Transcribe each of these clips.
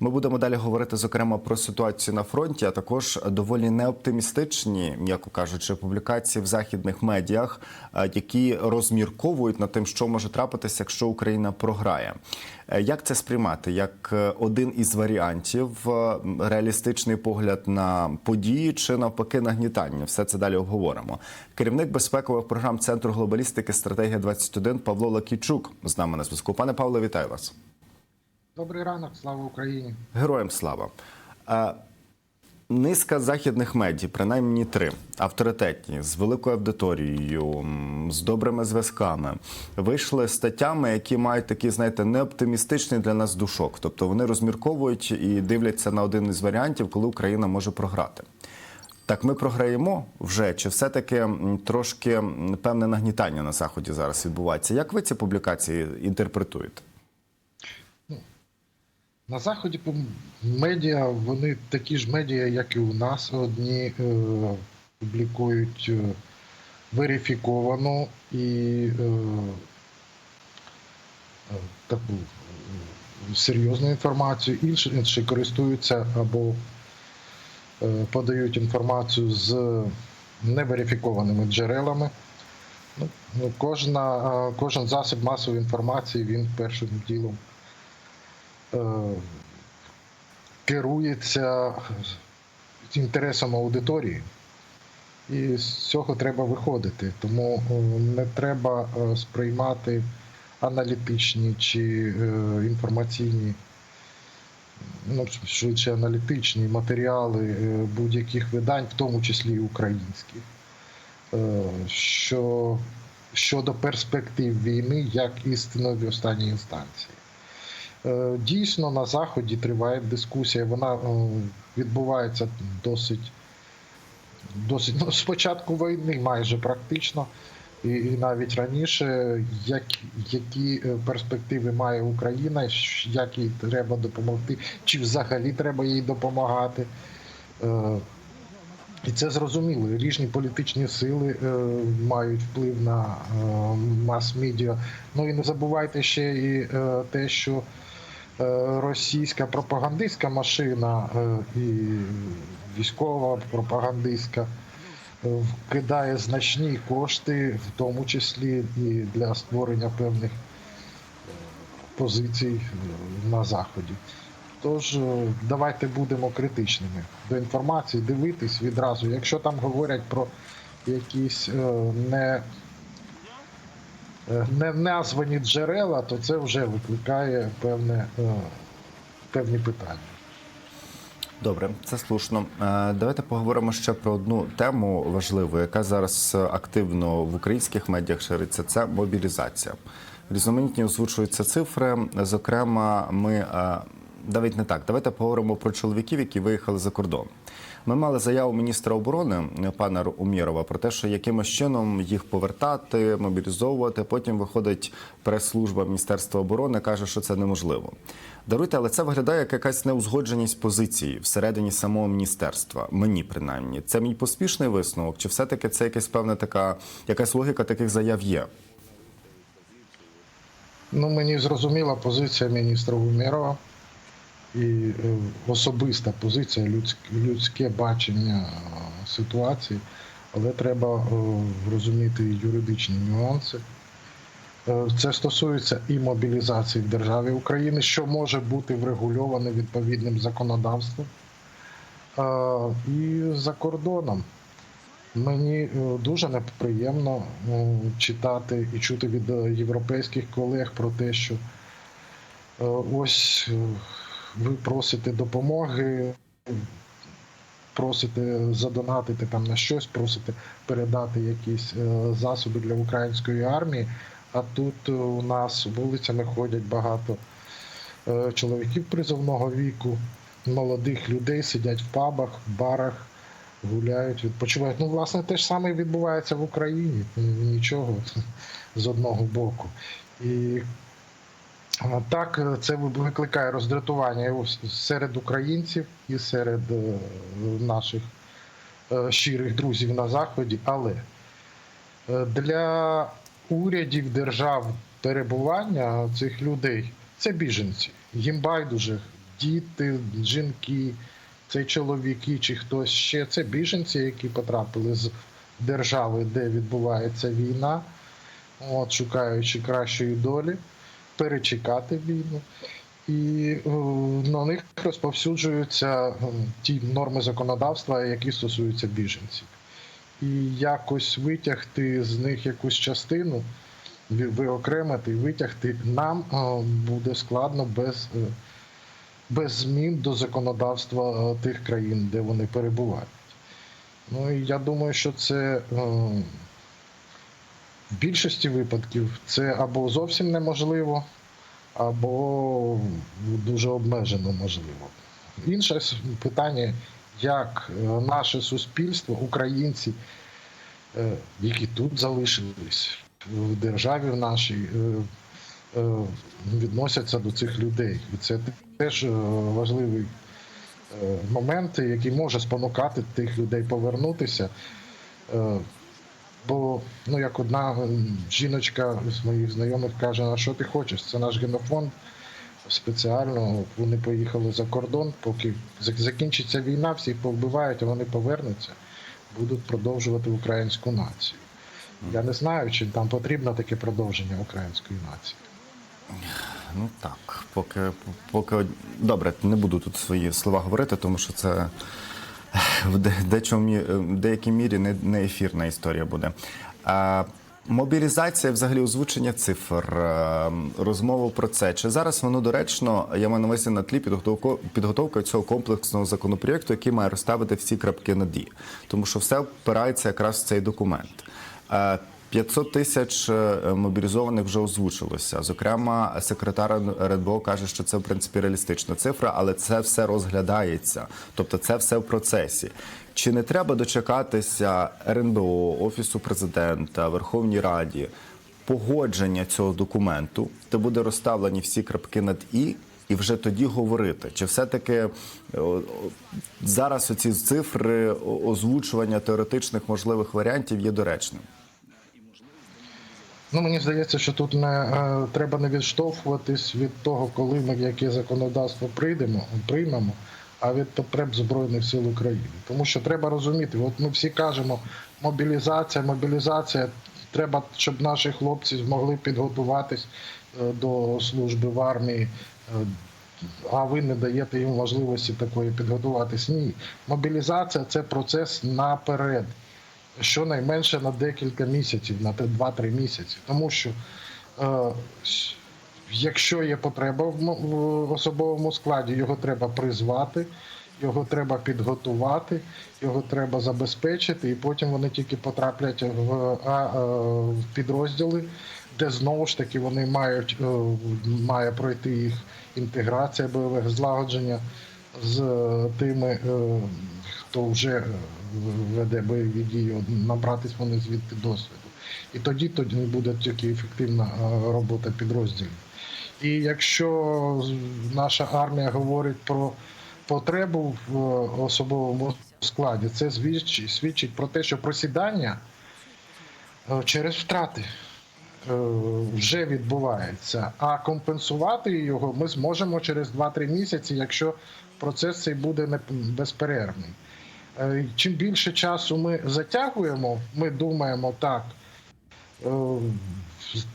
Ми будемо далі говорити зокрема про ситуацію на фронті, а також доволі неоптимістичні, м'яко кажучи, публікації в західних медіях, е, які розмірковують над тим, що може трапитися, якщо Україна програє. Е, Як це сприймати? Як е, один із варіантів реалістичний погляд на події чи навпаки нагнітання? Все це далі обговоримо. Керівник безпекових програм Центру глобалістики стратегія 21 Павло Лакійчук з нами на зв'язку. Пане Павло, вітаю вас. Добрий ранок, слава Україні. Героям слава. Е, Низка західних медій, принаймні три, авторитетні, з великою аудиторією, з добрими зв'язками, вийшли статтями, які мають такий, знаєте, неоптимістичний для нас душок. Тобто вони розмірковують і дивляться на один із варіантів, коли Україна може програти. Так, ми програємо вже, чи все-таки трошки певне нагнітання на заході зараз відбувається? Як ви ці публікації інтерпретуєте? На заході медіа, вони такі ж медіа, як і у нас. Одні е, публікують е, верифіковану і е, е, таку е, серйозну інформацію, інші, інші користуються або е, подають інформацію з неверифікованими джерелами. Ну, ну, кожна, е, кожен засіб масової інформації він першим ділом керується інтересом аудиторії. І з цього треба виходити. Тому е, не треба е, сприймати аналітичні чи е, інформаційні, ну, швидше аналітичні матеріали е, будь-яких видань, в тому числі і українських, е, що щодо перспектив війни як істинної останньої інстанції. Е, Дійсно, на Заході триває дискусія. Вона е, відбувається досить, досить ну, з початку війни, майже практично, і, і навіть раніше, як, які е, перспективи має Україна, як їй треба допомогти, чи взагалі треба їй допомагати. І це зрозуміло. Різні політичні сили е, мають вплив на е, мас-медіа. Ну і не забувайте ще і е, те, що російська пропагандистська машина е, і військова пропагандистська е, вкидає значні кошти, в тому числі і для створення певних е, позицій е, на заході. Тож е, давайте будемо критичними до інформації, дивитись відразу. Якщо там говорять про якісь е, не, е, не названі джерела, то це вже викликає певне, е, певні питання. Добре, це слушно. Е, Давайте поговоримо ще про одну тему важливу, яка зараз е, активно в українських медіях шириться. Це мобілізація. Різноманітні озвучуються цифри. Зокрема, ми е, навіть не так. Давайте поговоримо про чоловіків, які виїхали за кордон. Ми мали заяву міністра оборони е, пана Умєрова про те, що якимось чином їх повертати, мобілізовувати. Потім виходить прес-служба Міністерства оборони, каже, що це неможливо. Даруйте, але це виглядає як якась неузгодженість позиції всередині самого міністерства. Мені принаймні, це мій поспішний висновок, чи все-таки це якась певна така, якась логіка таких заяв є? Ну, мені зрозуміла позиція міністра Гумєрова і е, особиста позиція, людське, бачення е, ситуації, але треба е, розуміти юридичні нюанси. Це стосується і мобілізації в державі України, що може бути врегульоване відповідним законодавством, і за кордоном. Мені дуже неприємно читати і чути від європейських колег про те, що ось ви просите допомоги, просите задонатити там на щось, просите передати якісь е, засоби для української армії. А тут е, у нас вулицями ходять багато е, чоловіків призовного віку, молодих людей сидять в пабах, в барах гуляють, відпочивають. Ну, власне, те ж саме відбувається в Україні. Нічого з одного боку. І так, е, це викликає роздратування серед українців і серед е, наших е, щирих друзів на Заході. Але для урядів держав перебування цих людей це біженці. Їм байдуже, діти, жінки, це чоловіки чи хтось ще. Це біженці, які потрапили з держави, де відбувається війна, от, шукаючи кращої долі, перечекати війну. І е, на них розповсюджуються е, ті норми законодавства, які стосуються біженців. І якось витягти з них якусь частину, виокремити витягти нам е, буде складно без, без змін до законодавства тих країн, де вони перебувають. Ну і я думаю, що це в більшості випадків це або зовсім неможливо, або дуже обмежено можливо. Інше питання, як е, наше суспільство, українці, е, які тут залишились в державі в нашій, е, відносяться до цих людей. І це теж важливий момент, який може спонукати тих людей повернутися. Бо, ну, як одна жіночка з моїх знайомих каже, а що ти хочеш? Це наш генофонд. Спеціально вони поїхали за кордон, поки закінчиться війна, всіх повбивають, а вони повернуться, будуть продовжувати українську націю. Я не знаю, чи там потрібно таке продовження української нації. Ну так, поки, поки добре, не буду тут свої слова говорити, тому що це в дечому деякій мірі не, не ефірна історія буде. А, мобілізація, взагалі, озвучення цифр, е, розмова про це. Чи зараз воно доречно? Я маю на увазі на тлі підготовка цього комплексного законопроєкту, який має розставити всі крапки на «і». Тому що все впирається якраз в цей документ. Е, 500 тисяч е, мобілізованих вже озвучилося. Зокрема, секретар РНБО каже, що це в принципі реалістична цифра, але це все розглядається. Тобто, це все в процесі. Чи не треба дочекатися РНБО, Офісу президента, Верховній Раді погодження цього документу, де буде розставлені всі крапки над і? І вже тоді говорити, чи все-таки е, зараз оці цифри озвучування теоретичних можливих варіантів є доречним? Ну, мені здається, що тут не е, треба не відштовхуватись від того, коли ми в яке законодавство прийдемо, приймемо, а від потреб Збройних сил України. Тому що треба розуміти, от ми всі кажемо, мобілізація, мобілізація. Треба, щоб наші хлопці змогли підготуватись е, до служби в армії. е, А ви не даєте їм можливості такої підготуватись. Ні. Мобілізація це процес наперед щонайменше на декілька місяців, на те 2-3 місяці. Тому що е, якщо є потреба в, м- в особовому складі, його треба призвати, його треба підготувати, його треба забезпечити, і потім вони тільки потраплять в, підрозділи, де знову ж таки вони мають е, має пройти їх інтеграція бойових злагодження з тими, е, хто вже веде бойові дії, набратись вони звідти досвіду. І тоді тоді буде тільки ефективна е, робота підрозділів. І якщо наша армія говорить про потребу в е, особовому складі, це свідчить, свідчить про те, що просідання е, через втрати вже відбувається. А компенсувати його ми зможемо через 2-3 місяці, якщо процес цей буде безперервний. Е, Чим більше часу ми затягуємо, ми думаємо так. е,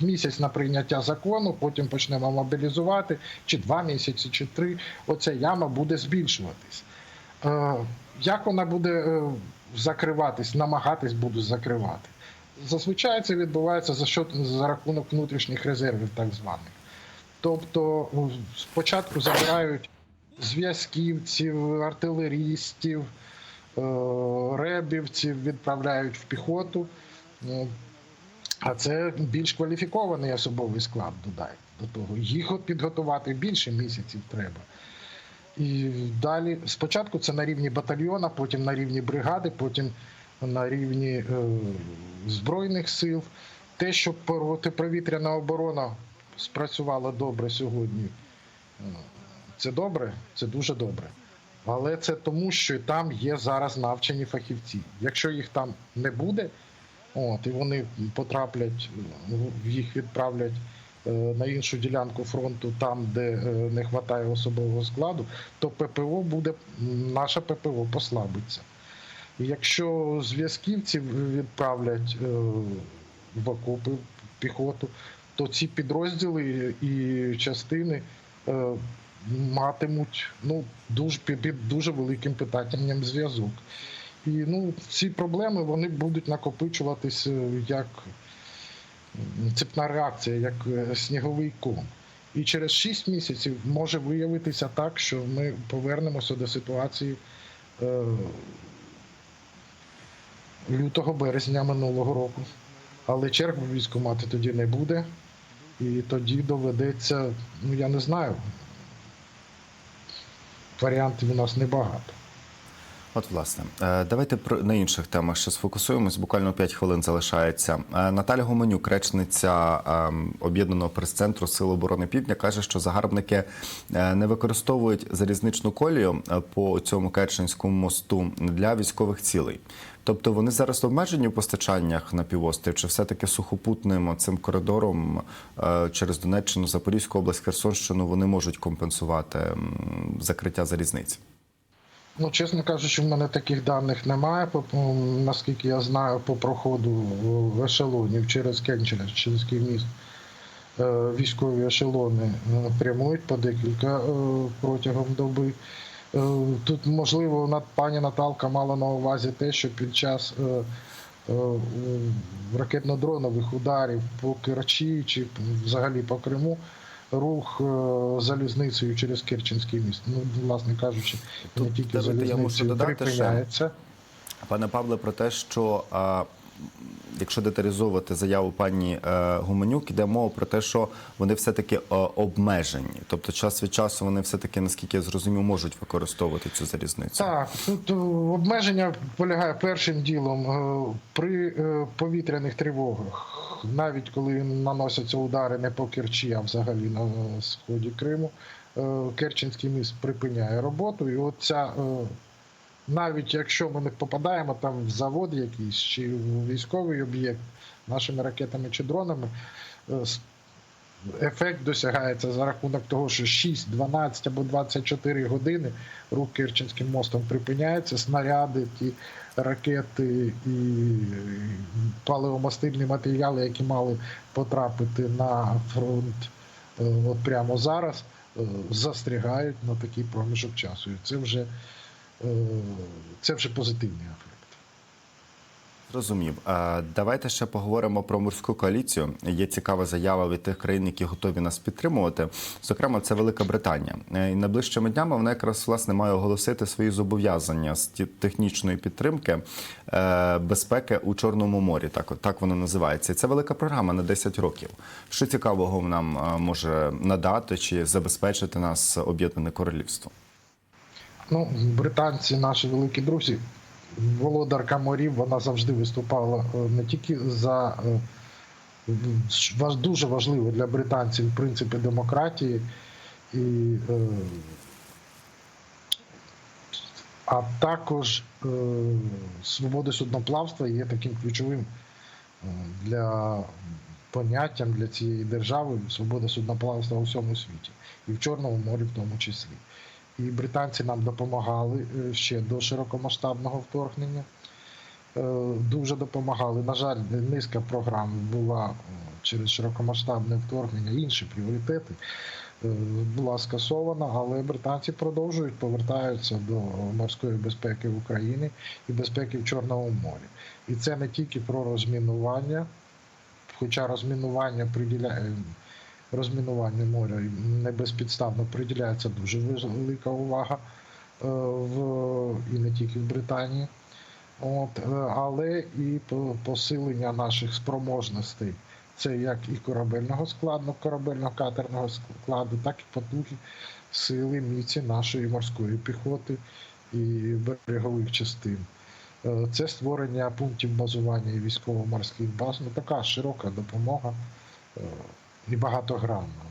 Місяць на прийняття закону, потім почнемо мобілізувати, чи два місяці, чи три. Оця яма буде збільшуватись. Е, Як вона буде закриватись, намагатись буду закривати? Зазвичай це відбувається за що за рахунок внутрішніх резервів, так званих. Тобто спочатку забирають зв'язківців, артилерістів, ребівців, відправляють в піхоту. Ну, А це більш кваліфікований особовий склад додай до того. Їх от підготувати більше місяців треба. І далі спочатку це на рівні батальйона, потім на рівні бригади, потім на рівні е, Збройних сил. Те, що протиповітряна оборона спрацювала добре сьогодні, е, це добре, це дуже добре. Але це тому, що там є зараз навчені фахівці. Якщо їх там не буде, от, і вони потраплять, їх відправлять е, на іншу ділянку фронту, там, де е, не вистачає особового складу, то ППО буде, м, наша ППО послабиться. Якщо зв'язківців відправлять е, в окопи піхоту, то ці підрозділи і частини е, матимуть ну, дуже, під дуже великим питанням зв'язок. І ну, ці проблеми вони будуть накопичуватись е, як цепна реакція, як е, сніговий ком. І через 6 місяців може виявитися так, що ми повернемося до ситуації е, лютого березня минулого року. Але черг в військкомати тоді не буде. І тоді доведеться, ну я не знаю. Варіантів у нас небагато. От, власне, е, давайте на інших темах ще сфокусуємось. Буквально 5 хвилин залишається. Е, Наталя Гоменюк, речниця ем, об'єднаного прес-центру Сил оборони Півдня, каже, що загарбники е, не використовують залізничну колію по цьому Керченському мосту для військових цілей. Тобто вони зараз обмежені в постачаннях на півострів, чи все-таки сухопутним цим коридором е, через Донеччину, Запорізьку область, Херсонщину вони можуть компенсувати закриття залізниці? Ну, чесно кажучи, в мене таких даних немає. Наскільки я знаю, по проходу в ешелонів через Керченський міст е, військові ешелони прямують по декілька е, протягом доби. Е, Тут, можливо, пані Наталка мала на увазі те, що під час е, е, ракетно-дронових ударів по Керчі чи взагалі по Криму рух залізницею через Керченський міст. Ну, власне кажучи, не тільки давайте я залізницею додати ще. Пане Павле, про те, що а, якщо деталізовувати заяву пані е, Гуменюк, йде мова про те, що вони все-таки е, обмежені. Тобто час від часу вони все-таки, наскільки я зрозумів, можуть використовувати цю залізницю. Так, тут е, обмеження полягає першим ділом при повітряних тривогах, навіть коли наносяться удари не по Керчі, а взагалі на сході Криму, Керченський міст припиняє роботу. І от ця, навіть якщо ми не попадаємо там в завод якийсь чи в військовий об'єкт нашими ракетами чи дронами, е, ефект досягається за рахунок того, що 6, 12 або 24 години рух Керченським мостом припиняється, снаряди, ті ракети і паливомастильні матеріали, які мали потрапити на фронт е, от прямо зараз, е, застрягають на такий проміжок часу. І це вже, це вже позитивний ефект. Зрозумів. Е, Давайте ще поговоримо про морську коаліцію. Є цікава заява від тих країн, які готові нас підтримувати. Зокрема, це Велика Британія. Е, І найближчими днями вона якраз власне має оголосити свої зобов'язання з технічної підтримки е, безпеки у Чорному морі. Так, так воно називається. І це велика програма на 10 років. Що цікавого нам е, може надати чи забезпечити нас об'єднане королівство? Ну, британці, наші великі друзі, володарка морів, вона завжди виступала е, не тільки за е, дуже важливо для британців принципи демократії і е, а також свобода судноплавства є таким ключовим для поняттям для цієї держави свобода судноплавства у всьому світі, і в Чорному морі в тому числі. І британці нам допомагали е, ще до широкомасштабного вторгнення. Е, Дуже допомагали. На жаль, низка програм була е, через широкомасштабне вторгнення, інші пріоритети була скасована, але британці продовжують повертаються до морської безпеки України і безпеки в Чорному морі. І це не тільки про розмінування, хоча розмінування приділяє розмінуванню моря не безпідставно приділяється дуже велика увага е, в і не тільки в Британії. От, е, але і по- посилення наших спроможностей. Це як і корабельного складу, корабельно-катерного складу, так і потуги сили міці нашої морської піхоти і берегових частин. Е, Це створення пунктів базування і військово-морських баз. Ну, така широка допомога і багатогранна.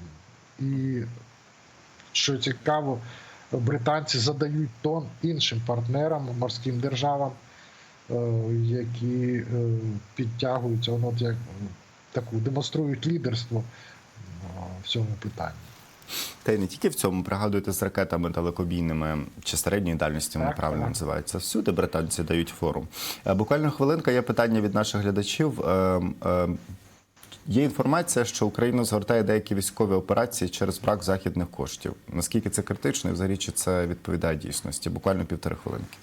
І що цікаво, британці задають тон іншим партнерам, морським державам, е, які е, підтягуються, воно от як е, таку демонструють лідерство в цьому питанні. Та й не тільки в цьому пригадуєте з ракетами далекобійними чи середньої дальності, вони правильно називаються. Всюди британці дають фору. Е, Буквально хвилинка є питання від наших глядачів. Є інформація, що Україна згортає деякі військові операції через брак західних коштів. Наскільки це критично і взагалі чи це відповідає дійсності? Буквально півтори хвилинки.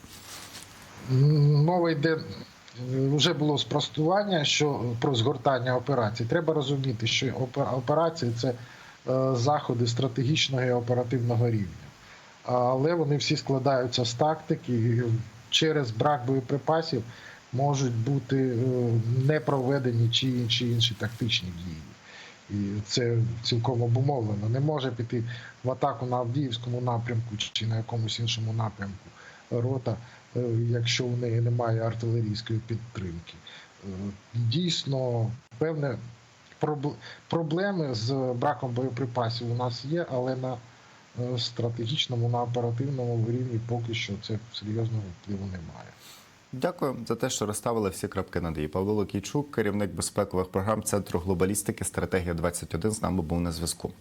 Мова йде. Вже було спростування, що про згортання операцій. Треба розуміти, що операції це е, заходи стратегічного і оперативного рівня. Але вони всі складаються з тактики. Через брак боєприпасів можуть бути е, не проведені чи інші інші тактичні дії. І це цілком обумовлено. Не може піти в атаку на Авдіївському напрямку чи на якомусь іншому напрямку рота, е, якщо в неї немає артилерійської підтримки. Е, Дійсно, певне проблеми з браком боєприпасів у нас є, але на стратегічному, на оперативному рівні поки що це серйозного впливу немає. Дякую за те, що розставили всі крапки над «і». Павло Лукійчук, керівник безпекових програм Центру глобалістики, стратегія 21 з нами був на зв'язку.